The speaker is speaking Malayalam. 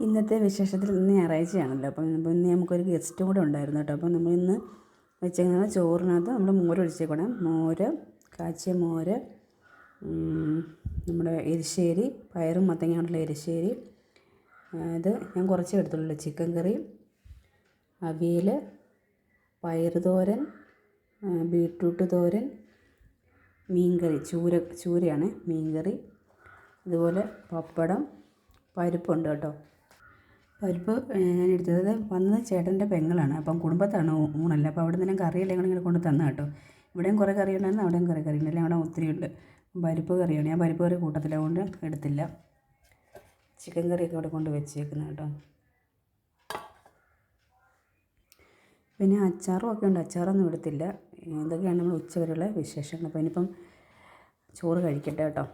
ഇന്നത്തെ വിശേഷത്തിൽ ഇന്ന് ഞായറാഴ്ചയാണല്ലോ. അപ്പം അപ്പോൾ ഇന്ന് നമുക്കൊരു ഗസ്റ്റ് കൂടെ ഉണ്ടായിരുന്നു കേട്ടോ. അപ്പം നമ്മൾ ഇന്ന് വെച്ചേക്കുന്നത് ചോറിനകത്ത് നമ്മൾ മോര് ഒഴിച്ചേക്കണം. മോര് കാച്ചിയ മോര് നമ്മുടെ എരിശ്ശേരി പയറും മത്തങ്ങ കൊണ്ടുള്ള എരിശ്ശേരി. അത് ഞാൻ കുറച്ച് എടുത്തുള്ളൂ. ചിക്കൻ കറി അവിയൽ പയർ തോരൻ ആ, ബീട്രൂട്ട് തോരൻ മീൻകറി ചൂര ചൂരയാണ് മീൻകറി. അതുപോലെ പപ്പടം പരിപ്പുണ്ട് കേട്ടോ. പരിപ്പ് ഞാൻ എടുത്തത് വന്നത് ചേട്ടന്റെ പെങ്ങളാണ്. അപ്പം കുടുംബത്താണ് ഊണല്ല. അപ്പോൾ അവിടെ നിന്നെല്ലാം കറിയെല്ലാം കൂടെ ഇങ്ങനെ കൊണ്ട് തന്ന കേട്ടോ. ഇവിടെയും കുറേ കറി ഉണ്ടായിരുന്നു അവിടെയും കുറേ കറി ഉണ്ടായിരുന്നു അവിടെ ഒത്തിരി ഉണ്ട്. പരിപ്പ് കറിയാണ്. ഞാൻ പരിപ്പ് കറി കൂട്ടത്തില്ല കൊണ്ട് എടുത്തില്ല. ചിക്കൻ കറിയൊക്കെ അവിടെ കൊണ്ട് വെച്ചേക്കുന്നത് കേട്ടോ. പിന്നെ അച്ചാറും ഒക്കെ ഉണ്ട്. അച്ചാറൊന്നും എടുത്തില്ല. ഇതൊക്കെയാണ് നമ്മൾ ഉച്ചവരെയുള്ള വിശേഷങ്ങൾ. അപ്പോൾ ഇനിയിപ്പം ചോറ് കഴിക്കട്ടെ കേട്ടോ.